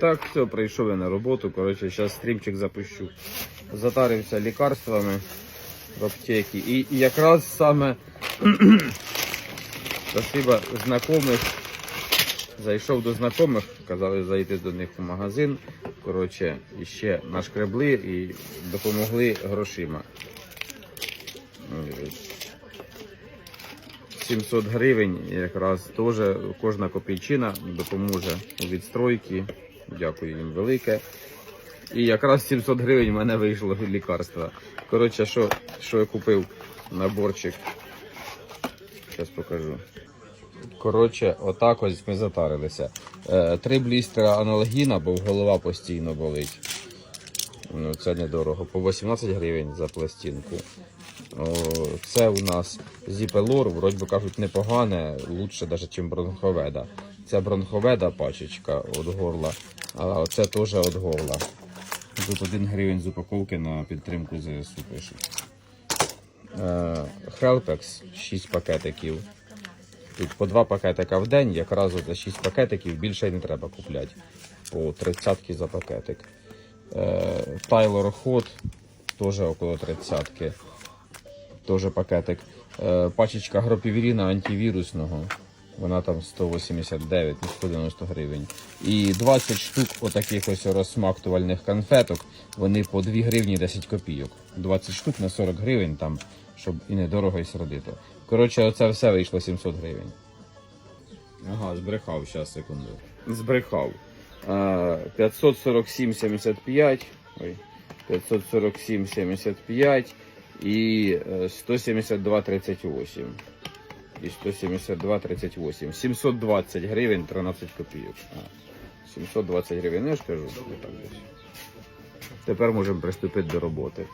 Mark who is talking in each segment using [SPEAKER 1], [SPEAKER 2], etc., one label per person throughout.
[SPEAKER 1] Так, все, прийшов я на роботу. Коротше, зараз стрімчик запущу. Затарився лікарствами в аптеці. І, якраз саме спасибо знайомих. Зайшов до знайомих, казали зайти до них в магазин. Коротше, і ще нашкребли і допомогли грошима. Е, 700 гривень якраз теж кожна копійчина допоможе у відстройці. Дякую їм велике. І якраз 700 гривень в мене вийшло лікарства. Коротше, що, що я купив наборчик. Зараз покажу. Коротше, отак ось ми затарилися. Е, Три блістера аналогіна, бо голова постійно болить. Ну, це недорого. По 18 гривень за пластинку. Це у нас зіпелор, вроді би кажуть, непогане, лучше навіть, ніж бронховеда. Це бронховеда пачечка від горла, а це теж від горла. Тут 1 гривень з упаковки на підтримку ЗСУ пишуть. Е, Хелпекс 6 пакетиків. Тут по 2 пакетика в день, якраз за 6 пакетиків більше не треба купляти. По 30 за пакетик. Тайлор Хот теж около 30 Теж пакетик. Е, Пачечка гропівіріна антивірусного. Вона там 189, ну, 190 гривень. І 20 штук отаких ось розсмактувальних конфеток. Вони по 2 гривні 10 копійок. 20 штук на 40 гривень там, щоб і недорого, і сердито. Коротше, оце все вийшло 700 гривень. Ага, збрехав, зараз секунду. Збрехав. Е, 547,75. Ой. 547,75 і е, 172,38. І 172,38. 720 гривень 13 копійок. А, 720 гривень, я ж кажу. Тепер можемо приступити до роботи.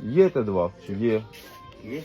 [SPEAKER 1] Є Т2? Є.
[SPEAKER 2] Є?